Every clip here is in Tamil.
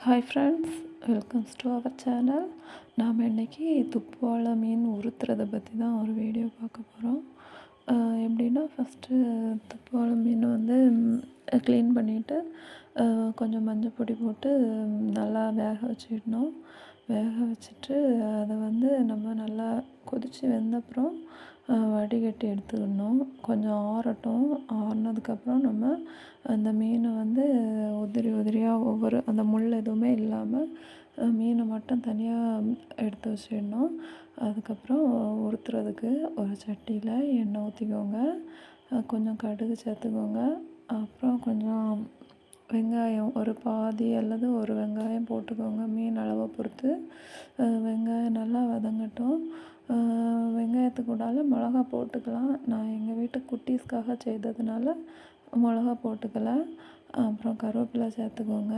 Hi friends welcomes to our channel நாம் இன்றைக்கி துப்புவாழை மீன் உறுத்துறதை பற்றி தான் ஒரு வீடியோ பார்க்க போகிறோம் எப்படின்னா ஃபஸ்ட்டு துப்புவாழை மீன் வந்து க்ளீன் பண்ணிவிட்டு கொஞ்சம் மஞ்சள் பொடி போட்டு நல்லா வேக வச்சிடணும். வேக வச்சுட்டு அதை வந்து நம்ம நல்லா கொதித்து வெந்தப்புறம் வடிகட்டி எடுத்துக்கணும். கொஞ்சம் ஆறட்டும். ஆறுனதுக்கப்புறம் நம்ம அந்த மீனை வந்து உதிரி உதிரியாக ஒவ்வொரு அந்த முள் எதுவுமே இல்லாமல் மீனை மட்டும் தனியாக எடுத்து வச்சிடணும். அதுக்கப்புறம் உறுத்துறதுக்கு ஒரு சட்டியில் எண்ணெய் ஊற்றிக்கோங்க கொஞ்சம் கடுகு சேர்த்துக்கோங்க. அப்புறம் கொஞ்சம் வெங்காயம் ஒரு பாதி அல்லது ஒரு வெங்காயம் போட்டுக்கோங்க. மீன் அளவை பொறுத்து. வெங்காயம் நல்லா வதங்கட்டும். வெங்காயத்துக்கு கூடால மிளகா போட்டுக்கலாம். நான் எங்கள் வீட்டு குட்டீஸ்க்காக செய்ததுனால மிளகா போட்டுக்கல. அப்புறம் கருவேப்பிலை சேர்த்துக்கோங்க.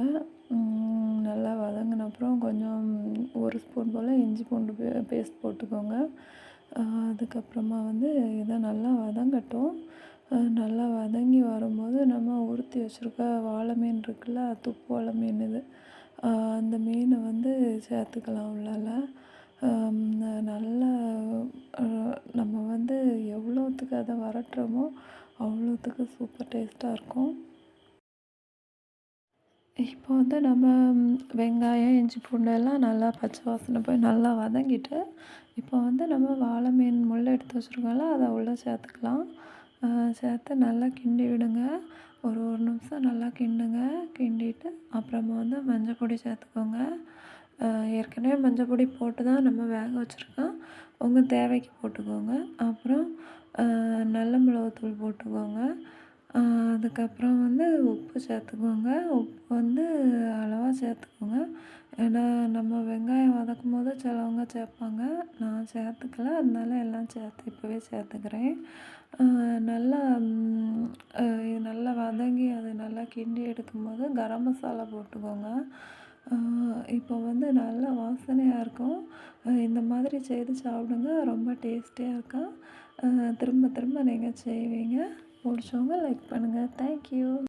நல்லா வதங்கின அப்புறம் கொஞ்சம் ஒரு ஸ்பூன் போல் இஞ்சி பூண்டு பே பேஸ்ட் போட்டுக்கோங்க. அதுக்கப்புறமா வந்து இதை நல்லா வதங்கட்டும். நல்லா வதங்கி வரும்போது நம்ம உறுத்தி வச்சுருக்க வாழை மீன் இருக்குல்ல துப்பு வாழை மீன் இது. அந்த மீனை வந்து சேர்த்துக்கலாம் உள்ளால நல்லா நம்ம வந்து எவ்வளோத்துக்கு அதை வரட்டுறோமோ அவ்வளோத்துக்கு சூப்பர் டேஸ்ட்டாக இருக்கும். இப்போ வந்து நம்ம வெங்காயம் இஞ்சி பூண்டு எல்லாம் நல்லா பச்சை வாசனை போய் நல்லா வதங்கிட்டு இப்போ வந்து நம்ம வாழை மீன் முள்ளை எடுத்து வச்சுருக்கோம்ல அதை உள்ளே சேர்த்துக்கலாம். சேர்த்து நல்லா கிண்டி விடுங்க. ஒரு ஒரு நிமிஷம் நல்லா கிண்டுங்க. கிண்டிட்டு அப்புறமா வந்து மஞ்சள் பொடி சேர்த்துக்கோங்க. ஏற்கனவே மஞ்சள் பொடி போட்டு தான் நம்ம வேக வச்சுருக்கோம். உங்கள் தேவைக்கு போட்டுக்கோங்க. அப்புறம் நல்ல மிளகுத்தூள் போட்டுக்கோங்க. அதுக்கப்புறம் வந்து உப்பு சேர்த்துக்கோங்க. உப்பு வந்து அளவாக சேர்த்துக்கோங்க. ஏன்னா நம்ம வெங்காயம் வதக்கும் போது சிலவங்க சேர்ப்பாங்க. நான் சேர்த்துக்கல. அதனால எல்லாம் சேர்த்து இப்போவே சேர்த்துக்கிறேன். நல்லா நல்லா வதங்கி அதை நல்லா கிண்டி எடுக்கும்போது கரம் மசாலா போட்டுக்கோங்க. இப்போ வந்து நல்லா வாசனையாக இருக்கும். இந்த மாதிரி செய்து சாப்பிடுங்க. ரொம்ப டேஸ்டியாக இருக்கும். திரும்ப திரும்ப நீங்கள் செய்வீங்க. பிடிச்சவங்க லைக் பண்ணுங்கள் தேங்க்யூ